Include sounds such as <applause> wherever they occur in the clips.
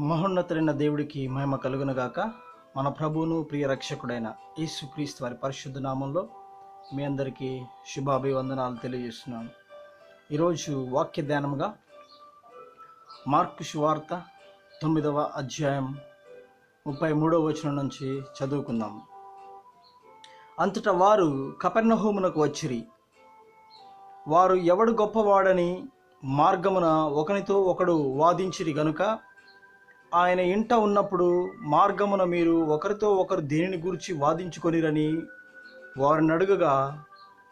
మహోన్నతులైన దేవుడికి మహిమ కలుగునుగాక మన ప్రభువును ప్రియ రక్షకుడైన యేసుక్రీస్తు వారి పరిశుద్ధ నామంలో మీ అందరికీ శుభాభివందనాలు తెలియజేస్తున్నాను. ఈరోజు వాక్య ధ్యానముగా మార్కు శువార్త తొమ్మిదవ అధ్యాయం ముప్పై మూడవ వచనం నుంచి చదువుకుందాం. అంతటా వారు కపెర్ణహోమునకు వచ్చిరి. వారు ఎవడు గొప్పవాడని మార్గమున ఒకనితో ఒకడు వాదించిరి గనుక ఆయన ఇంట ఉన్నప్పుడు మార్గమున మీరు ఒకరితో ఒకరు దేనిని గురించి వాదించుకొనిరని వారిని అడుగగా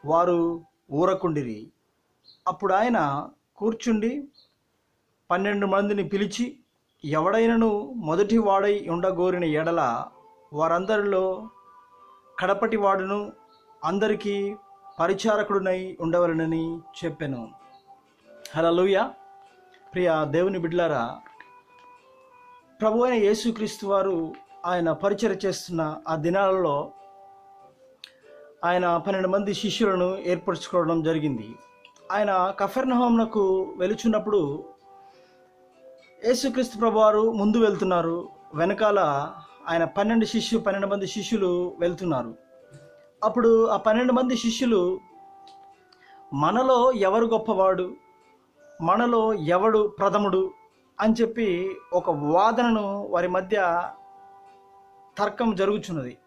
వారు ఊరకుండిరి. అప్పుడు ఆయన కూర్చుండి పన్నెండు మందిని పిలిచి ఎవడైనను మొదటి వాడై ఉండగోరిన ఎడల వారందరిలో కడపటి వాడును అందరికీ పరిచారకుడునై ఉండవలనని చెప్పాను. హలలుయ ప్రియ దేవుని బిడ్లారా ప్రభు అయిన యేసుక్రీస్తు వారు ఆయన పరిచయం చేస్తున్న ఆ దినాలలో ఆయన పన్నెండు మంది శిష్యులను ఏర్పరచుకోవడం జరిగింది. ఆయన కఫర్నహోంనకు వెలుచున్నప్పుడు యేసుక్రీస్తు ప్రభువారు ముందు వెళ్తున్నారు. వెనకాల ఆయన పన్నెండు శిష్యు పన్నెండు మంది శిష్యులు వెళ్తున్నారు. అప్పుడు ఆ పన్నెండు మంది శిష్యులు మనలో ఎవరు గొప్పవాడు? మనలో ఎవడు ప్రథముడు? అని చెప్పి ఒక వాదనను వారి మధ్య తర్కం జరుగుచున్నది.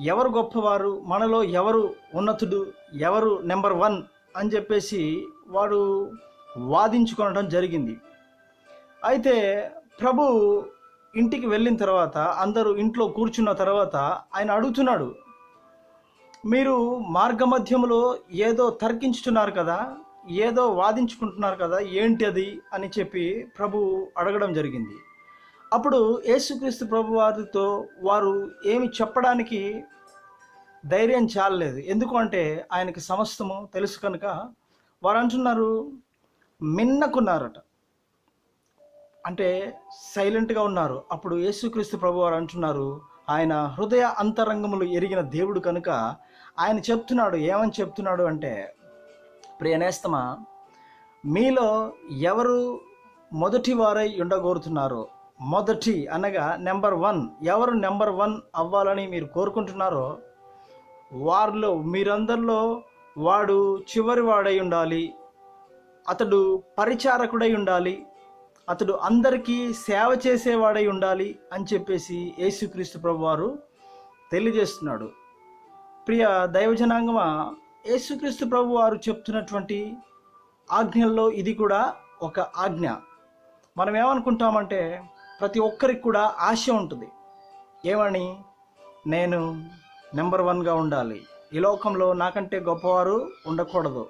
ఎవరు గొప్పవారు? మనలో ఎవరు ఉన్నతుడు? ఎవరు నెంబర్ వన్ అని చెప్పేసి వాడు వాదించుకోవడం జరిగింది. అయితే ప్రభు ఇంటికి వెళ్ళిన తర్వాత అందరూ ఇంట్లో కూర్చున్న తర్వాత ఆయన అడుగుతున్నాడు మీరు మార్గమధ్యములో ఏదో తర్కించుతున్నారు కదా? ఏదో వాదించుకుంటున్నారు కదా ఏంటి అది అని చెప్పి ప్రభు అడగడం జరిగింది. అప్పుడు యేసుక్రీస్తు ప్రభు వారితో వారు ఏమి చెప్పడానికి ధైర్యం చాలలేదు. ఎందుకు అంటే ఆయనకి సమస్తము తెలుసు కనుక వారు అంటున్నారు మిన్నకున్నారట. అంటే సైలెంట్గా ఉన్నారు. అప్పుడు యేసుక్రీస్తు ప్రభు వారు అంటున్నారు ఆయన హృదయ అంతరంగములు ఎరిగిన దేవుడు కనుక ఆయన చెప్తున్నాడు. ఏమని చెప్తున్నాడు అంటే ప్రియనేస్తమా మీలో ఎవరు మొదటి వారై ఉండగోరుతున్నారో? మొదటి అనగా నెంబర్ వన్. ఎవరు నెంబర్ వన్ అవ్వాలని మీరు కోరుకుంటున్నారో వారిలో మీరందరిలో వాడు చివరి వాడై ఉండాలి. అతడు పరిచారకుడై ఉండాలి. అతడు అందరికీ సేవ చేసేవాడై ఉండాలి అని చెప్పేసి యేసుక్రీస్తు ప్రభు వారు తెలియజేస్తున్నాడు. ప్రియ దైవజనాంగమా యేసుక్రీస్తు ప్రభు వారు చెప్తున్నటువంటి ఆజ్ఞల్లో ఇది కూడా ఒక ఆజ్ఞ. మనం ఏమనుకుంటామంటే ప్రతి ఒక్కరికి కూడా ఆశ ఉంటుంది. ఏమని? నేను నెంబర్ వన్గా ఉండాలి. ఈ లోకంలో నాకంటే గొప్పవారు ఉండకూడదు.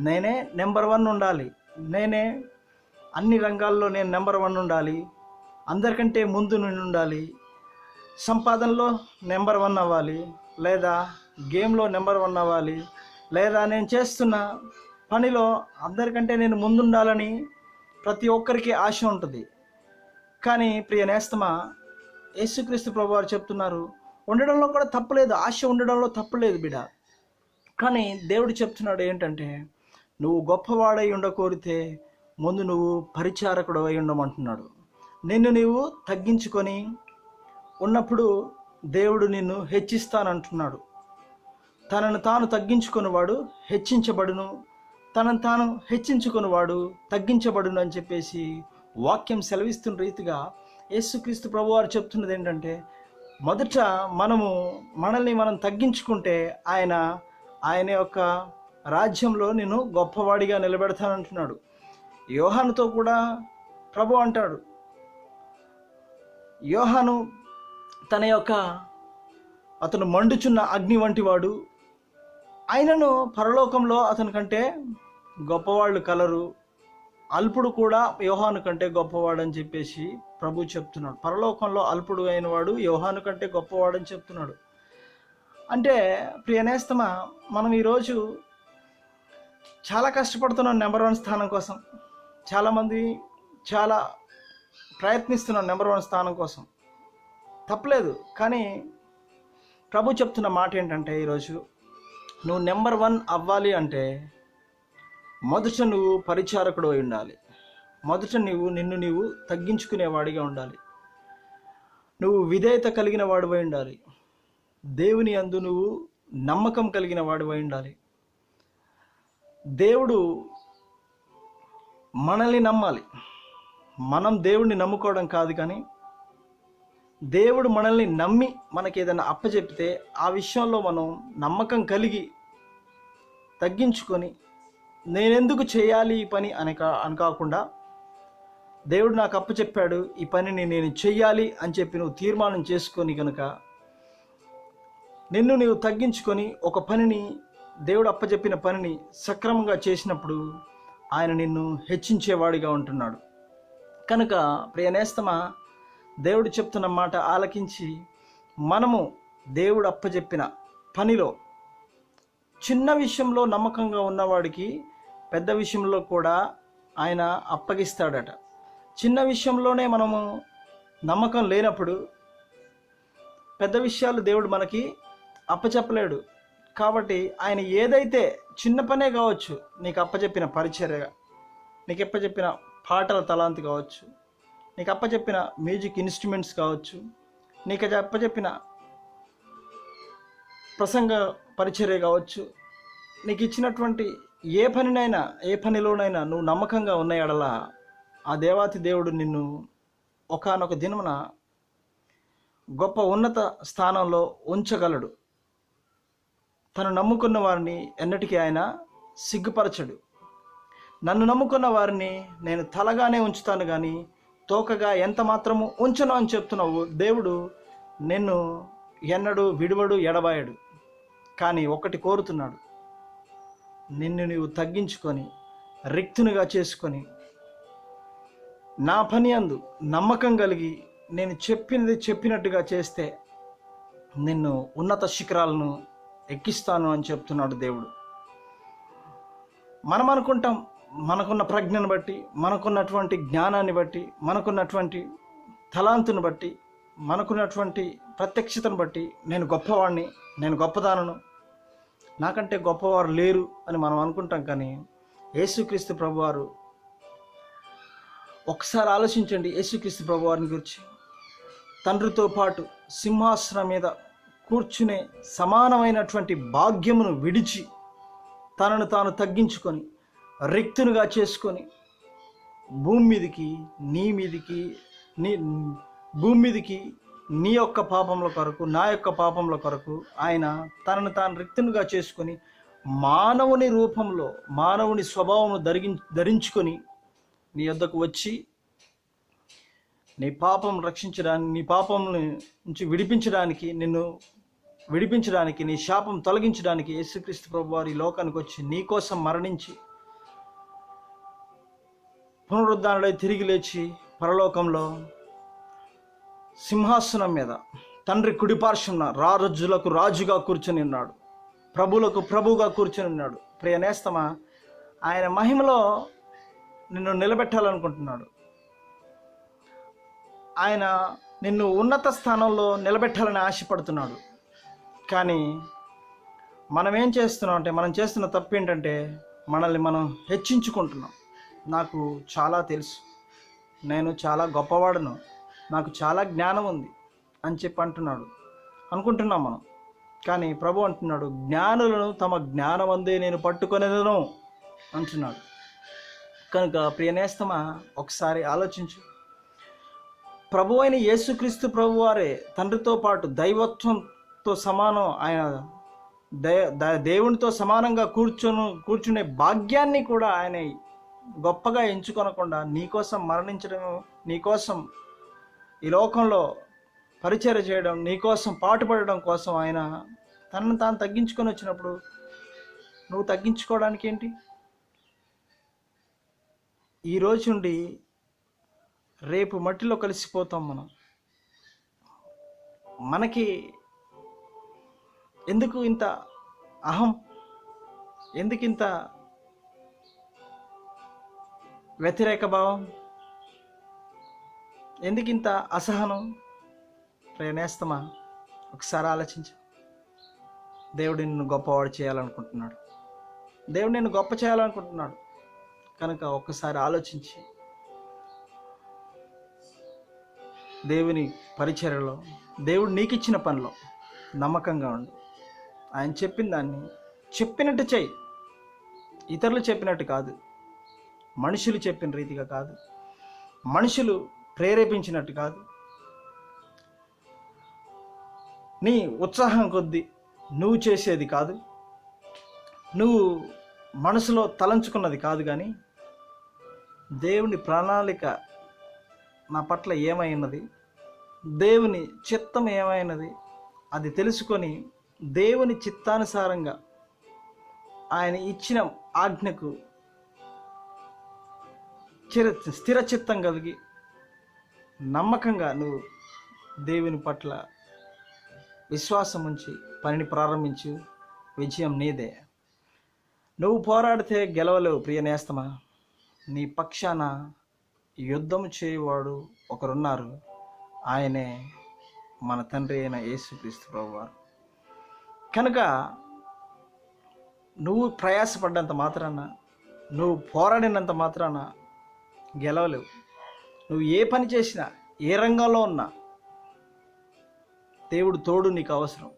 నేనే నెంబర్ వన్ ఉండాలి. నేనే అన్ని రంగాల్లో నేను నెంబర్ వన్ ఉండాలి. అందరికంటే ముందు నేను ఉండాలి. సంపాదనలో నెంబర్ వన్ అవ్వాలి. లేదా గేమ్లో నెంబర్ వన్ అవ్వాలి. లేదా నేను చేస్తున్న పనిలో అందరికంటే నేను ముందుండాలని ప్రతి ఒక్కరికి ఆశ ఉంటుంది. కానీ ప్రియ నేస్తమా యేసుక్రీస్తు ప్రభు వారు చెప్తున్నారు ఉండడంలో కూడా తప్పలేదు ఆశ ఉండడంలో తప్పులేదు బిడ. కానీ దేవుడు చెప్తున్నాడు ఏంటంటే నువ్వు గొప్పవాడై ఉండకోరితే ముందు నువ్వు పరిచారకుడు అయి ఉండమంటున్నాడు. నిన్ను నీవు తగ్గించుకొని ఉన్నప్పుడు దేవుడు నిన్ను హెచ్చిస్తానంటున్నాడు. తనను తాను తగ్గించుకున్నవాడు హెచ్చించబడును. తనను తాను హెచ్చించుకున్నవాడు తగ్గించబడును అని చెప్పేసి వాక్యం సెలవిస్తున్న రీతిగా యేసుక్రీస్తు ప్రభు వారు చెప్తున్నది ఏంటంటే మొదట మనము మనల్ని మనం తగ్గించుకుంటే ఆయన ఆయన యొక్క రాజ్యంలో నేను గొప్పవాడిగా నిలబెడతానంటున్నాడు. యోహానుతో కూడా ప్రభు అంటాడు. యోహాను తన యొక్క అతను మండుచున్న అగ్ని వంటి వాడు ఆయనను పరలోకంలో అతని కంటే గొప్పవాళ్ళు కలరు. అల్పుడు కూడా యోహాను కంటే గొప్పవాడు అని చెప్పేసి ప్రభు చెప్తున్నాడు. పరలోకంలో అల్పుడు అయిన వాడు యోహాను కంటే గొప్పవాడని చెప్తున్నాడు. అంటే ప్రియనేస్తమ మనం ఈరోజు చాలా కష్టపడుతున్నాం నెంబర్ వన్ స్థానం కోసం. చాలామంది చాలా ప్రయత్నిస్తున్నాం నెంబర్ వన్ స్థానం కోసం. తప్పలేదు కానీ ప్రభు చెప్తున్న మాట ఏంటంటే ఈరోజు నువ్వు నెంబర్ వన్ అవ్వాలి అంటే మొదట నువ్వు పరిచారకుడు అయి ఉండాలి. మొదట నువ్వు నిన్ను నీవు తగ్గించుకునేవాడిగా ఉండాలి. నువ్వు విధేయత కలిగిన వాడివై ఉండాలి. దేవుని అందు నువ్వు నమ్మకం కలిగిన వాడివై ఉండాలి. దేవుడు మనల్ని నమ్మాలి. మనం దేవుడిని నమ్ముకోవడం కాదు కానీ దేవుడు మనల్ని నమ్మి మనకి ఏదైనా అప్పచెప్తే ఆ విషయంలో మనం నమ్మకం కలిగి తగ్గించుకొని నేనెందుకు చేయాలి ఈ పని అని కా అని కాకుండా దేవుడు నాకు అప్పచెప్పాడు ఈ పనిని నేను చెయ్యాలి అని చెప్పి నువ్వు తీర్మానం చేసుకొని కనుక నిన్ను నీవు తగ్గించుకొని ఒక పనిని దేవుడు అప్పచెప్పిన పనిని సక్రమంగా చేసినప్పుడు ఆయన నిన్ను హెచ్చించేవాడిగా ఉంటున్నాడు. కనుక ప్రియనేస్తమా దేవుడు చెప్తున్న మాట ఆలకించి మనము దేవుడు అప్పచెప్పిన పనిలో చిన్న విషయంలో నమ్మకంగా ఉన్నవాడికి పెద్ద విషయంలో కూడా ఆయన అప్పగిస్తాడట. చిన్న విషయంలోనే మనము నమ్మకం లేనప్పుడు పెద్ద విషయాలు దేవుడు మనకి అప్పచెప్పలేడు. కాబట్టి ఆయన ఏదైతే చిన్న పనే కావచ్చు నీకు అప్పచెప్పిన పరిచర్య నీకు అప్పచెప్పిన పాటల తలాంతి కావచ్చు నీకు అప్పచెప్పిన మ్యూజిక్ ఇన్స్ట్రుమెంట్స్ కావచ్చు నీకు అప్పచెప్పిన ప్రసంగ పరిచర్య కావచ్చు నీకు ఇచ్చినటువంటి ఏ పనినైనా ఏ పనిలోనైనా నువ్వు నమ్మకంగా ఉన్న ఎడలా ఆ దేవాతి దేవుడు నిన్ను ఒకానొక దినమున గొప్ప ఉన్నత స్థానంలో ఉంచగలడు. తను నమ్ముకున్న వారిని ఎన్నటికీ ఆయన సిగ్గుపరచడు. నన్ను నమ్ముకున్న వారిని నేను తలగానే ఉంచుతాను కానీ తోకగా ఎంత మాత్రము ఉంచను అని చెప్తున్నావు దేవుడు నిన్ను ఎన్నడు విడువడు ఎడబాయడు. కానీ ఒకటి కోరుతున్నాడు. నిన్ను నీవు తగ్గించుకొని రిక్తునిగా చేసుకొని నా పని అందు నమ్మకం కలిగి నేను చెప్పినది చెప్పినట్టుగా చేస్తే నిన్ను ఉన్నత శిఖరాలను ఎక్కిస్తాను అని చెప్తున్నాడు దేవుడు. మనం అనుకుంటాం మనకున్న ప్రజ్ఞను బట్టి మనకున్నటువంటి జ్ఞానాన్ని బట్టి మనకున్నటువంటి తలాంతుని బట్టి మనకున్నటువంటి ప్రత్యక్షతను బట్టి నేను గొప్పవాడిని నేను గొప్పదానను. నాకంటే గొప్పవారు లేరు అని మనం అనుకుంటాం కానీ యేసుక్రీస్తు ప్రభువారు ఒకసారి ఆలోచించండి యేసుక్రీస్తు ప్రభువారిని గురించి. తండ్రితో పాటు సింహాసనం మీద కూర్చునే సమానమైనటువంటి భాగ్యమును విడిచి తనను తాను తగ్గించుకొని రిక్తునుగా చేసుకొని భూమి మీదికి నీ మీదికి నీ భూమి మీదికి నీ యొక్క పాపముల కొరకు నా యొక్క పాపముల కొరకు ఆయన తనను తాను రిక్తునుగా చేసుకొని మానవుని రూపంలో మానవుని స్వభావమును ధరిగి ధరించుకొని నీ యొద్దకు వచ్చి నీ పాపం రక్షించడానికి నీ పాపం నుంచి విడిపించడానికి నిన్ను విడిపించడానికి నీ శాపం తొలగించడానికి యేసుక్రీస్తు ప్రభు వారి లోకానికి వచ్చి నీ కోసం మరణించి పునరుద్ధానుడై తిరిగి లేచి పరలోకంలో సింహాసనం మీద తండ్రి కుడిపార్శ్వన రారజ్జులకు రాజుగా కూర్చొని ఉన్నాడు. ప్రభులకు ప్రభుగా కూర్చొని ఉన్నాడు. ప్రియ నేస్తమా ఆయన మహిమలో నిన్ను నిలబెట్టాలనుకుంటున్నాడు. ఆయన నిన్ను ఉన్నత స్థానంలో నిలబెట్టాలని ఆశపడుతున్నాడు. కానీ మనం ఏం చేస్తున్నాం అంటే మనం చేస్తున్న తప్పు ఏంటంటే మనల్ని మనం హెచ్చించుకుంటున్నాం. నాకు చాలా తెలుసు. నేను చాలా గొప్పవాడను. నాకు చాలా జ్ఞానం ఉంది అని చెప్పి అంటున్నాడు. అనుకుంటున్నాం మనం. కానీ ప్రభు అంటున్నాడు జ్ఞానులను తమ జ్ఞానం అందే నేను పట్టుకొనేదను అంటున్నాడు. కనుక ప్రియనేస్తమా ఒకసారి ఆలోచించు. ప్రభు అయిన యేసుక్రీస్తు ప్రభు వారే తండ్రితో పాటు దైవత్వంతో సమానం ఆయన దే దేవునితో సమానంగా కూర్చొని కూర్చునే భాగ్యాన్ని కూడా ఆయన గొప్పగా ఎంచుకొనకుండా నీకోసం మరణించడం నీకోసం ఈ లోకంలో పరిచయం చేయడం నీకోసం పాటుపడడం కోసం ఆయన తనను తాను తగ్గించుకొని వచ్చినప్పుడు నువ్వు తగ్గించుకోవడానికి ఏంటి? ఈ రోజు నుండి రేపు మట్టిలో కలిసిపోతాం మనం. మనకి ఎందుకు ఇంత అహం? ఎందుకు ఇంత వ్యతిరేక భావం? ఎందుకు ఇంత అసహనం? ప్రేమేస్తమా ఒకసారి ఆలోచించ. దేవుడు నిన్ను గొప్పవాడు చేయాలనుకుంటున్నాడు. దేవుడు నిన్ను గొప్ప చేయాలనుకుంటున్నాడు. కనుక ఒక్కసారి ఆలోచించి దేవుని పరిచర్యలో దేవుడు నీకు ఇచ్చిన పనిలో నమ్మకంగా ఉండు. ఆయన చెప్పిన దాన్ని చెప్పినట్టు చేయి. ఇతరులు చెప్పినట్టు కాదు. మనుషులు చెప్పిన రీతిగా కాదు. మనుషులు ప్రేరేపించినట్టు కాదు. నీ ఉత్సాహం కొద్దీ నువ్వు చేసేది కాదు. నువ్వు మనసులో తలంచుకున్నది కాదు కానీ దేవుని ప్రణాళిక నా పట్ల ఏమైనది? దేవుని చిత్తం ఏమైనది? అది తెలుసుకొని దేవుని చిత్తానుసారంగా ఆయన ఇచ్చిన ఆజ్ఞకు చిర స్థిర చిత్తం కలిగి నమ్మకంగా నువ్వు దేవుని పట్ల విశ్వాసం ఉంచి పనిని ప్రారంభించు. విజయం నీదే. నువ్వు పోరాడితే గెలవలేవు ప్రియ నేస్తమా? నీ పక్షాన యుద్ధం చేయవాడు ఒకరున్నారు. ఆయనే మన తండ్రి అయిన యేసుక్రీస్తు ప్రభువారు. కనుక నువ్వు ప్రయాసపడ్డంత మాత్రాన నువ్వు పోరాడినంత మాత్రాన గెలవలేవు. నువ్వు ఏ పని చేసినా ఏ రంగంలో ఉన్నా దేవుడు తోడు నీకు అవసరం.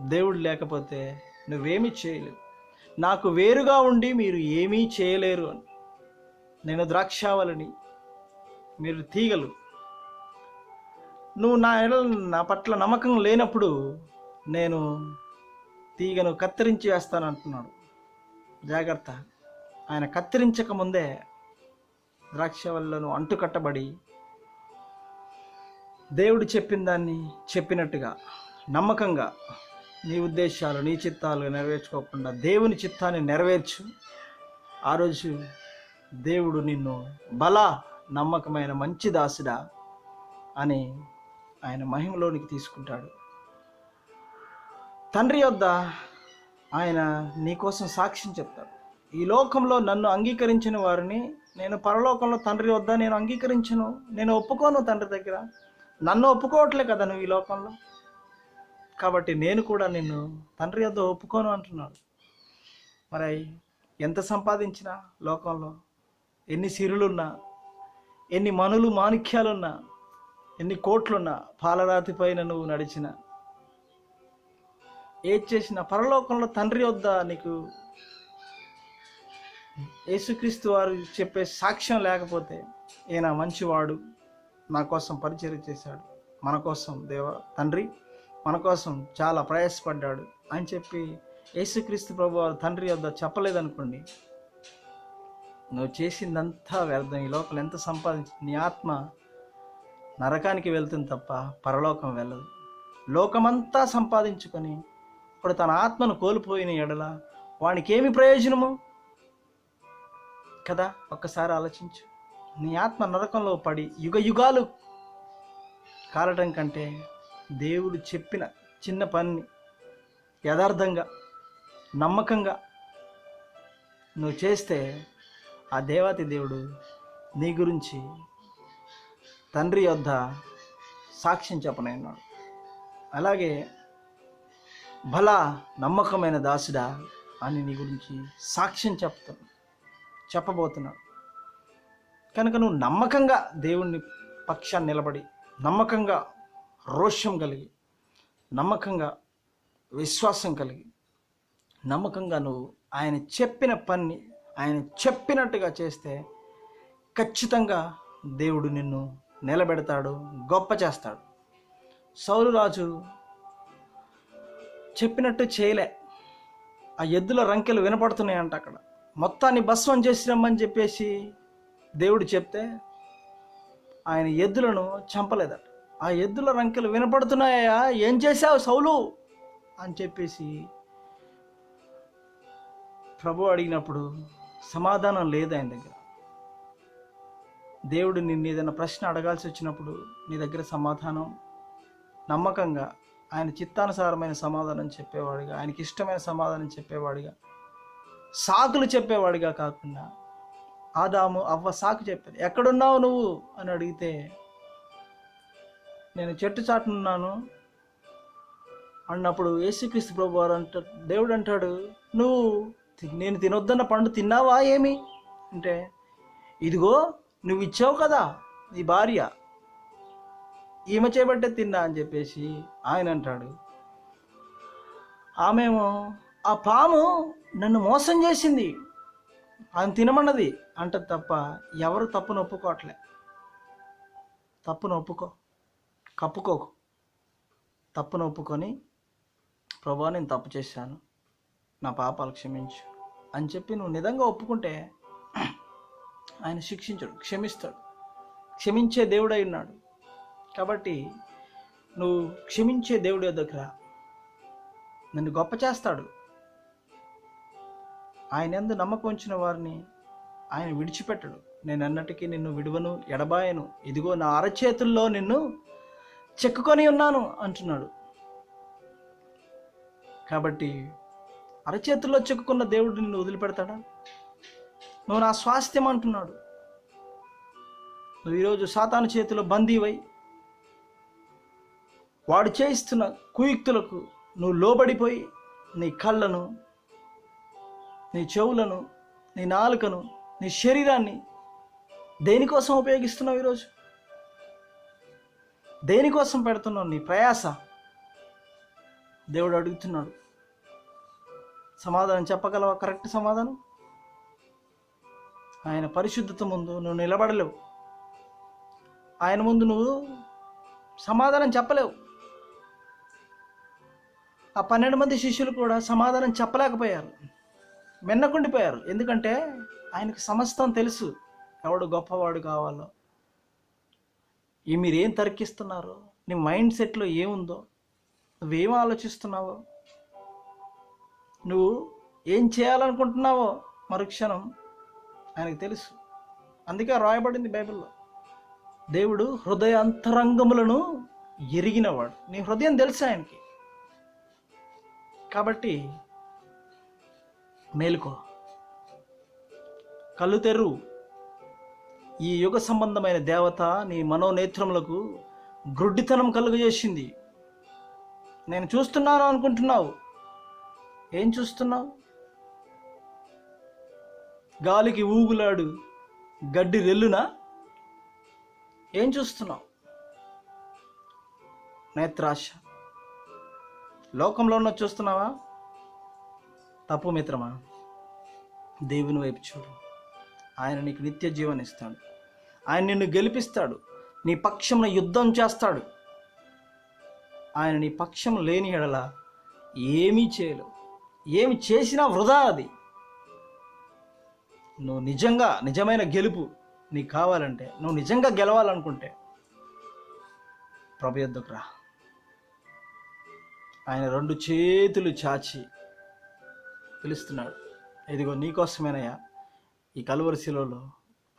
దేవుడు లేకపోతే నువ్వేమీ చేయలేవు. నాకు వేరుగా ఉండి మీరు ఏమీ చేయలేరు అని. నేను ద్రాక్షావలని మీరు తీగలు. నువ్వు నా ఎడల నా పట్ల నమ్మకం లేనప్పుడు నేను తీగను కత్తిరించి వేస్తాను అంటున్నాడు. జాగ్రత్త. ఆయన కత్తిరించక ముందే ద్రాక్షవల్లను అంటుకట్టబడి దేవుడు చెప్పిన దాన్ని చెప్పినట్టుగా నమ్మకంగా నీ ఉద్దేశాలు నీ చిత్తాలు నెరవేర్చుకోకుండా దేవుని చిత్తాన్ని నెరవేర్చు. ఆ రోజు దేవుడు నిన్ను బల నమ్మకమైన మంచి దాసుడా అని ఆయన మహిమలోనికి తీసుకుంటాడు. తండ్రి యొద్ద ఆయన నీకోసం సాక్ష్యం చెప్తాడు. ఈ లోకంలో నన్ను అంగీకరించిన వారిని నేను పరలోకంలో తండ్రి వద్ద నేను అంగీకరించను నేను ఒప్పుకోను తండ్రి దగ్గర. నన్ను ఒప్పుకోవట్లే కదా నువ్వు ఈ లోకంలో. కాబట్టి నేను కూడా నిన్ను తండ్రి వద్ద ఒప్పుకోను అంటున్నాడు. మరి ఎంత సంపాదించినా లోకంలో? ఎన్ని సిరులున్నా? ఎన్ని మనులు మాణిక్యాలున్నా? ఎన్ని కోట్లున్నా? పాలరాతి పైన నువ్వు నడిచిన? ఏది చేసినా? పరలోకంలో తండ్రి వద్ద నీకు యేసుక్రీస్తు వారు చెప్పే సాక్ష్యం లేకపోతే ఈయన మంచివాడు నా కోసం పరిచయం చేశాడు మన కోసం దేవ తండ్రి మన కోసం చాలా ప్రయాసపడ్డాడు అని చెప్పి యేసుక్రీస్తు ప్రభు వారు తండ్రి వద్ద చెప్పలేదనుకోండి. నువ్వు చేసిందంతా వ్యర్థం. ఈ లోపల ఎంత సంపాదించి నీ ఆత్మ నరకానికి వెళ్తుంది తప్ప పరలోకం వెళ్ళదు. లోకమంతా సంపాదించుకొని ఇప్పుడు తన ఆత్మను కోల్పోయిన ఎడల వానికి ఏమి ప్రయోజనము? కదా? ఒక్కసారి ఆలోచించు. నీ ఆత్మ నరకంలో పడి యుగ యుగాలు కాలటం కంటే దేవుడు చెప్పిన చిన్న పని యథార్థంగా నమ్మకంగా నువ్వు చేస్తే ఆ దేవాతి దేవుడు నీ గురించి తండ్రి యొద్ద సాక్ష్యం చెప్పనన్నాడు అలాగే భలా నమ్మకమైన దాసుడా అని నీ గురించి సాక్ష్యం చెప్తాను చెప్పబోతున్నాడు. కనుక నువ్వు నమ్మకంగా దేవుణ్ణి పక్షాన్ని నిలబడి నమ్మకంగా రోషం కలిగి నమ్మకంగా విశ్వాసం కలిగి నమ్మకంగా నువ్వు ఆయన చెప్పిన పని ఆయన చెప్పినట్టుగా చేస్తే ఖచ్చితంగా దేవుడు నిన్ను నిలబెడతాడు గొప్ప చేస్తాడు. సౌలు రాజు చెప్పినట్టు చేయలే. ఆ ఎద్దుల రంకెలు వినపడుతున్నాయంట అక్కడ. మొత్తాన్ని భస్వం చేసి రమ్మని చెప్పేసి దేవుడు చెప్తే ఆయన ఎద్దులను చంపలేదట. ఆ ఎద్దుల రంకెలు వినపడుతున్నాయా? ఏం చేశావు సౌలు? అని చెప్పేసి ప్రభు అడిగినప్పుడు సమాధానం లేదు ఆయన దగ్గర. దేవుడు నిన్ను ఏదైనా ప్రశ్న అడగాల్సి వచ్చినప్పుడు నీ దగ్గర సమాధానం నమ్మకంగా ఆయన చిత్తానుసారమైన సమాధానం చెప్పేవాడిగా ఆయనకి ఇష్టమైన సమాధానం చెప్పేవాడిగా సాకులు చెప్పేవాడిగా కాకుండా ఆదాము అవ్వ సాకు చెప్పేది. ఎక్కడున్నావు నువ్వు? అని అడిగితే నేను చెట్టు చాటునున్నాను. అన్నప్పుడు యేసుక్రీస్తు ప్రభు వారు అంట దేవుడు అంటాడు నువ్వు నేను తినొద్దన్న పండు తిన్నావా ఏమి? అంటే ఇదిగో నువ్వు ఇచ్చావు కదా నీ భార్య. ఈమె చేపట్టే తిన్నా అని చెప్పేసి ఆయన అంటాడు. ఆమెమో ఆ పాము నన్ను మోసం చేసింది. ఆయన తినమన్నది. అంట తప్ప ఎవరు తప్పును ఒప్పుకోవట్లే. తప్పును ఒప్పుకో. కప్పుకోకు. తప్పును ఒప్పుకొని ప్రభా నేను తప్పు చేశాను. నా పాపాలు క్షమించు. అని చెప్పి నువ్వు నిజంగా ఒప్పుకుంటే <clears throat> ఆయన శిక్షించడు క్షమిస్తాడు. క్షమించే దేవుడై ఉన్నాడు. కాబట్టి నువ్వు క్షమించే దేవుడి దగ్గర నన్ను గొప్ప చేస్తాడు. ఆయన ఎందు నమ్మకం ఉంచిన వారిని ఆయన విడిచిపెట్టడు. నేను అన్నటికీ నిన్ను విడువను ఎడబాయను. ఇదిగో నా అరచేతుల్లో నిన్ను చెక్కుకొని ఉన్నాను అంటున్నాడు. కాబట్టి అరచేతుల్లో చెక్కుకున్న దేవుడు నిన్ను వదిలిపెడతాడా? నువ్వు నా స్వాస్థ్యం అంటున్నాడు. నువ్వు ఈరోజు సాతాను చేతిలో బందీవై వాడు చేయిస్తున్న కుయుక్తులకు నువ్వు లోబడిపోయి నీ కళ్ళను నీ చెవులను నీ నాలుకను నీ శరీరాన్ని దేనికోసం ఉపయోగిస్తున్నావు ఈరోజు? దేనికోసం పెడుతున్నావు? నీ ప్రయాస? దేవుడు అడుగుతున్నాడు. సమాధానం చెప్పగలవా? కరెక్ట్ సమాధానం? ఆయన పరిశుద్ధత ముందు నువ్వు నిలబడలేవు. ఆయన ముందు నువ్వు సమాధానం చెప్పలేవు. ఆ పన్నెండు మంది శిష్యులు కూడా సమాధానం చెప్పలేకపోయారు. మిన్నకుండిపోయారు ఎందుకంటే ఆయనకు సమస్తం తెలుసు. ఎవడు గొప్పవాడు కావాలో. ఈ మీరేం తర్కిస్తున్నారో? నీ మైండ్ సెట్లో ఏముందో? నువ్వేం ఆలోచిస్తున్నావో? నువ్వు ఏం చేయాలనుకుంటున్నావో? మరుక్షణం ఆయనకు తెలుసు. అందుకే రాయబడింది బైబిల్లో. దేవుడు హృదయ అంతరంగములను ఎరిగినవాడు. నీ హృదయం తెలుసు ఆయనకి. కాబట్టి మేలుకో. కళ్ళు తెర్రు ఈ యుగ సంబంధమైన దేవత నీ మనోనేత్రములకు గ్రుడ్డితనం కలుగజేసింది. నేను చూస్తున్నాను అనుకుంటున్నావు. ఏం చూస్తున్నావు? గాలికి ఊగులాడు గడ్డి రెల్లునా? ఏం చూస్తున్నావు? నేత్రాశ. లోకంలో ఉన్న చూస్తున్నావా? తప్పు మిత్రమా? దేవుని వైపు చూడు. ఆయన నీకు నిత్య జీవనం ఇస్తాడు. ఆయన నిన్ను గెలిపిస్తాడు. నీ పక్షంలో యుద్ధం చేస్తాడు. ఆయన నీ పక్షం లేని ఎడల ఏమీ చేయలేవు. ఏమి చేసినా వృధా అది. నువ్వు నిజంగా నిజమైన గెలుపు నీకు కావాలంటే నువ్వు నిజంగా గెలవాలనుకుంటే ప్రభు యొద్దకు రా. ఆయన రెండు చేతులు చాచి పిలుస్తున్నాడు. ఇదిగో నీకోసమేనయ్యా ఈ కలువరి శిలలో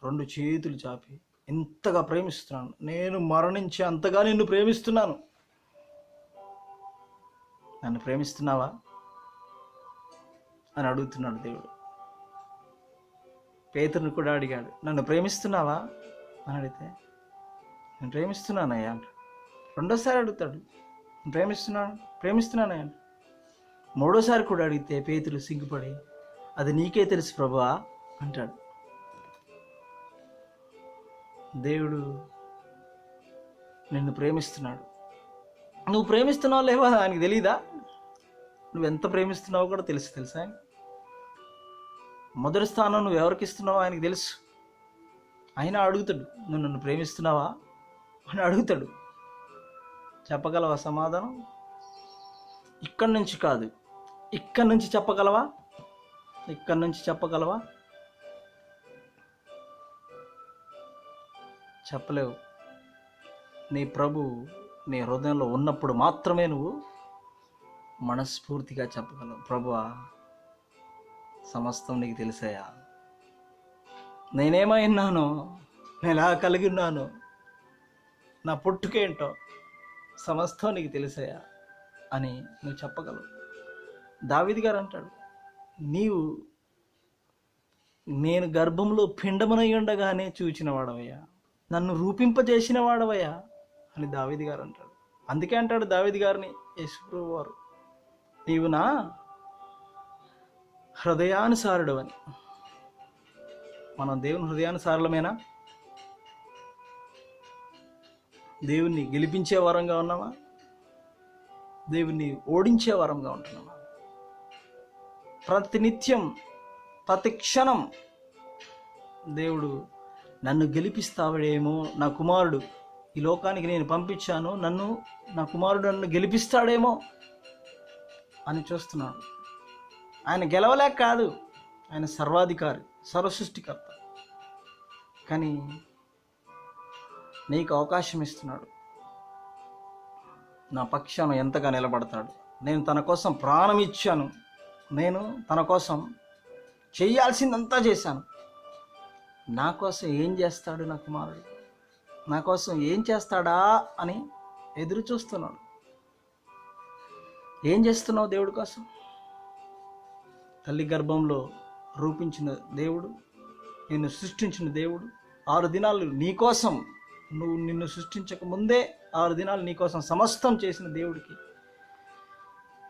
రెండు చేతులు చాపి ఎంతగా ప్రేమిస్తున్నాను. నేను మరణించే అంతగా నిన్ను ప్రేమిస్తున్నాను. నన్ను ప్రేమిస్తున్నావా? అని అడుగుతున్నాడు దేవుడు. పేతుని కూడా అడిగాడు నన్ను ప్రేమిస్తున్నావా? అని అడిగితే నేను ప్రేమిస్తున్నానయ్యా అంట రెండోసారి అడుగుతాడు ప్రేమిస్తున్నాను ప్రేమిస్తున్నానయ్యా అంట మూడోసారి కూడా అడిగితే పేతులు సిగ్గుపడి అది నీకే తెలుసు ప్రభువా అంటాడు. దేవుడు నిన్ను ప్రేమిస్తున్నాడు. నువ్వు ప్రేమిస్తున్నావు లేవా? ఆయనకి తెలీదా? నువ్వు ఎంత ప్రేమిస్తున్నావో కూడా తెలుసు తెలుసా? మొదటి స్థానం నువ్వు ఎవరికి ఇస్తున్నావో ఆయనకి తెలుసు. ఆయన అడుగుతాడు నువ్వు నన్ను ప్రేమిస్తున్నావా? అని అడుగుతాడు. చెప్పగలవా సమాధానం? ఇక్కడి నుంచి కాదు. ఇక్కడి నుంచి చెప్పగలవా? ఇక్కడి నుంచి చెప్పగలవా? చెప్పలేవు. నీ ప్రభు నీ హృదయంలో ఉన్నప్పుడు మాత్రమే నువ్వు మనస్ఫూర్తిగా చెప్పగలవు. ప్రభువా సమస్తం నీకు తెలిసాయా? నేనేమైనానో నేను ఎలా కలిగి ఉన్నాను నా పుట్టుకేంటో సమస్తం నీకు తెలిసాయా అని నువ్వు చెప్పగలవు. దావిది గారు అంటాడు నీవు నేను గర్భంలో పిండమునై ఉండగానే చూచిన వాడవయ్యా నన్ను రూపింపజేసిన వాడవయ్యా అని దావిది గారు అంటాడు. అందుకే అంటాడు దావిది గారిని యేసుప్రభు వారు నీవు నా హృదయానుసారుడు అని మనం దేవుని హృదయానుసారులమేనా? దేవుణ్ణి గెలిపించే వరంగా ఉన్నామా దేవుణ్ణి ఓడించే వరంగా ఉంటున్నామా ప్రతినిత్యం ప్రతి క్షణం దేవుడు నన్ను గెలిపిస్తాడేమో నా కుమారుడు. ఈ లోకానికి నేను పంపించాను నన్ను నా కుమారుడు నన్ను గెలిపిస్తాడేమో అని చూస్తున్నాడు. ఆయన గెలవలేక కాదు ఆయన సర్వాధికారి సర్వసృష్టికర్త. కానీ నీకు అవకాశం ఇస్తున్నాడు. నా పక్షాన ఎంతగా నిలబడతాడు? నేను తన కోసం ప్రాణం ఇచ్చాను. నేను తన కోసం చేయాల్సిందంతా చేశాను. నా కోసం ఏం చేస్తాడు నా కుమారుడు? నా కోసం ఏం చేస్తాడా అని ఎదురు చూస్తున్నాడు. ఏం చేస్తున్నావు దేవుడి కోసం? తల్లి గర్భంలో రూపించిన దేవుడు నిన్ను సృష్టించిన దేవుడు ఆరు దినాలు నీకోసం నువ్వు నిన్ను సృష్టించక ముందే ఆరు దినాలు నీకోసం సమస్తం చేసిన దేవుడికి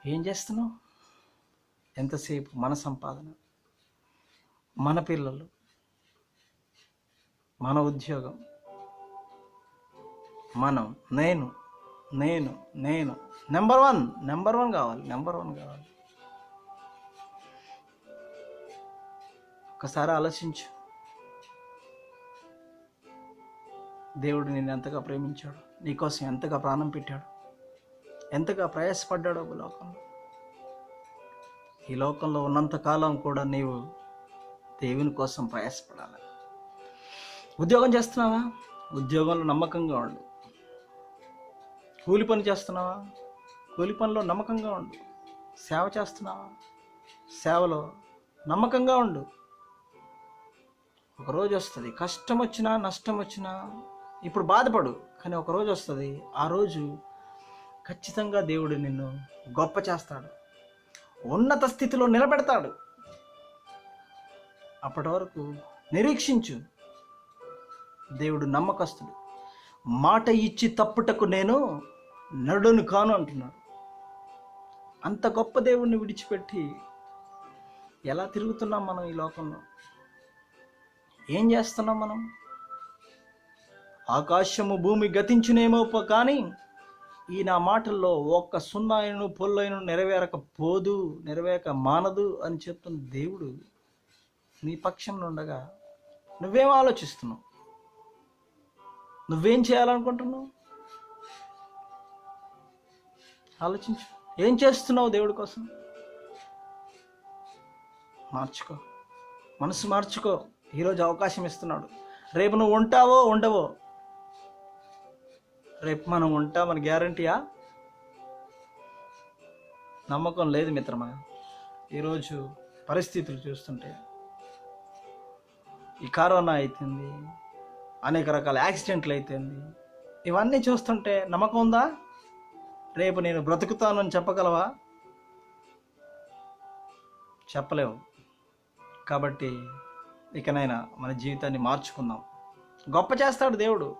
ఏం చేస్తున్నావు? ఎంతసేపు మన సంపాదన మన పిల్లలు మన ఉద్యోగం మనం నేను నేను నేను. నెంబర్ వన్ నెంబర్ వన్ కావాలి నెంబర్ వన్ కావాలి. ఒకసారి ఆలోచించు. దేవుడు నిన్ను ఎంతగా ప్రేమించాడు నీకోసం ఎంతగా ప్రాణం పెట్టాడు ఎంతగా ప్రయాసపడ్డాడో ఒక లోకంలో. ఈ లోకంలో ఉన్నంత కాలం కూడా నీవు దేవుని కోసం ప్రయాసపడాలి. ఉద్యోగం చేస్తున్నావా? ఉద్యోగంలో నమ్మకంగా ఉండు. కూలి పని చేస్తున్నావా? కూలి పనిలో నమ్మకంగా ఉండు. సేవ చేస్తున్నావా? సేవలో నమ్మకంగా ఉండు. ఒకరోజు వస్తుంది. కష్టం వచ్చినా నష్టం వచ్చినా ఇప్పుడు బాధపడు కానీ ఒక రోజు వస్తుంది. ఆ రోజు ఖచ్చితంగా దేవుడు నిన్ను గొప్ప చేస్తాడు. ఉన్నత స్థితిలో నిలబెడతాడు. అప్పటి వరకు నిరీక్షించు. దేవుడు నమ్మకస్తుడు. మాట ఇచ్చి తప్పుటకు నేను నడును కాను అంటున్నాడు. అంత గొప్ప దేవుణ్ణి విడిచిపెట్టి ఎలా తిరుగుతున్నాం మనం ఈ లోకంలో? ఏం చేస్తున్నాం మనం? ఆకాశము భూమి గతించునేమో కానీ ఈ నా మాటల్లో ఒక్క సున్నాయను పొల్లైన నెరవేరకపోదు నెరవేరక మానదు అని చెప్తున్న దేవుడు నీ పక్షంలో ఉండగా నువ్వేం ఆలోచిస్తున్నావు? నువ్వేం చేయాలనుకుంటున్నావు? ఆలోచించు. ఏం చేస్తున్నావు దేవుడి కోసం? మార్చుకో. మనసు మార్చుకో. ఈరోజు అవకాశం ఇస్తున్నాడు. రేపు నువ్వు ఉంటావో ఉండవో రేపు మనం ఉంటామని గ్యారంటీయా? నమ్మకం లేదు మిత్రమా? ఈరోజు పరిస్థితులు చూస్తుంటే ఈ కరోనా అవుతుంది అనేక రకాల యాక్సిడెంట్లు అవుతుంది ఇవన్నీ చూస్తుంటే నమ్మకం ఉందా? రేపు నేను బ్రతుకుతానని చెప్పగలవా? చెప్పలేవు. కాబట్టి ఇకనైనా మన జీవితాన్ని మార్చుకుందాం. గొప్ప చేస్తాడు దేవుడు.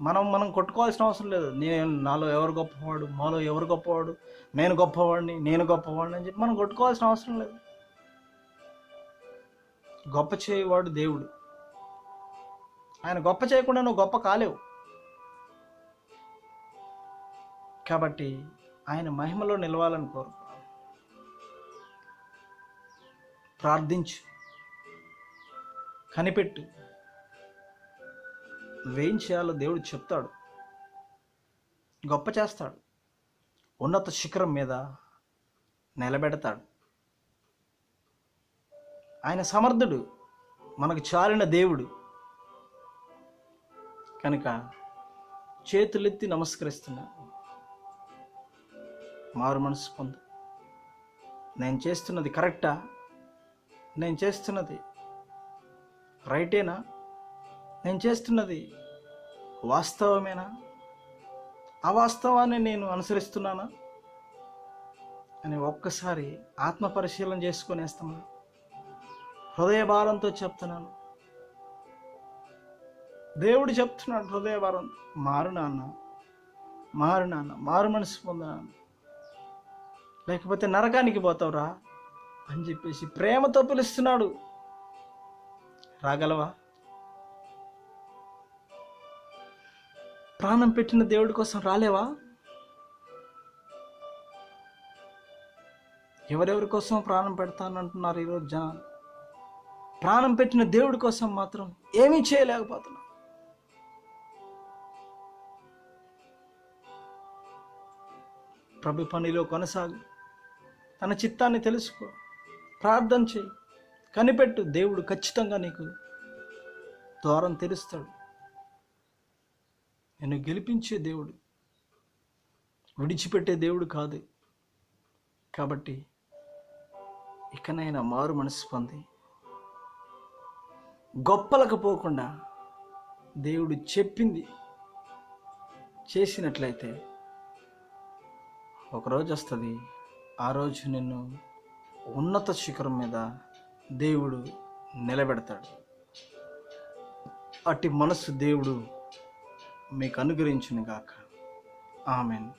మనం మనం కొట్టుకోవాల్సిన అవసరం లేదు. నేను నాలో ఎవరు గొప్పవాడు మాలో ఎవరు గొప్పవాడు నేను గొప్పవాడిని నేను గొప్పవాడిని అని చెప్పి మనం కొట్టుకోవాల్సిన అవసరం లేదు. గొప్ప చేయవాడు దేవుడు. ఆయన గొప్ప చేయకుండా నువ్వు గొప్ప కాలేవు. కాబట్టి ఆయన మహిమలో నిలవాలని కోరు. ప్రార్థించు. కనిపెట్టు. వేయించేయాలో చేయాలో దేవుడు చెప్తాడు. గొప్ప చేస్తాడు. ఉన్నత శిఖరం మీద నిలబెడతాడు. ఆయన సమర్థుడు మనకు చాలిన దేవుడు. కనుక చేతులెత్తి నమస్కరిస్తున్నా. మారు మనసు పొందు. నేను చేస్తున్నది కరెక్టా? నేను చేస్తున్నది రైటేనా? నేను చేస్తున్నది వాస్తవమేనా? ఆ వాస్తవాన్ని నేను అనుసరిస్తున్నానా? అని ఒక్కసారి ఆత్మ పరిశీలన చేసుకునేస్తున్నాను హృదయభారంతో హృదయ భారంతో చెప్తున్నాను. దేవుడు చెప్తున్నాడు హృదయ భారం మారు నాన్న మారు నాన్న మారు మనసు పొందనాన్న లేకపోతే నరకానికి పోతావురా అని చెప్పేసి ప్రేమతో పిలుస్తున్నాడు. రాగలవా? ప్రాణం పెట్టిన దేవుడి కోసం రాలేవా? ఎవరెవరి కోసం ప్రాణం పెడతానంటున్నారు ఈరోజు జనాలు? ప్రాణం పెట్టిన దేవుడి కోసం మాత్రం ఏమీ చేయలేకపోతున్నా ప్రభు పనిలో కొనసాగు. తన చిత్తాన్ని తెలుసుకో. ప్రార్థన చేయి. కనిపెట్టు. దేవుడు ఖచ్చితంగా నీకు ద్వారం తెరుస్తాడు. నేను గెలిపించే దేవుడు విడిచిపెట్టే దేవుడు కాదు. కాబట్టి ఇకనైనా మారు మనసు పొంది గొప్పలకు పోకుండా దేవుడు చెప్పింది చేసినట్లయితే ఒకరోజు వస్తుంది ఆ రోజు నిన్ను ఉన్నత శిఖరం మీద దేవుడు నిలబెడతాడు. అట్టి మనస్సు దేవుడు మీకు అనుగ్రహించునుగాక. ఆమెన్.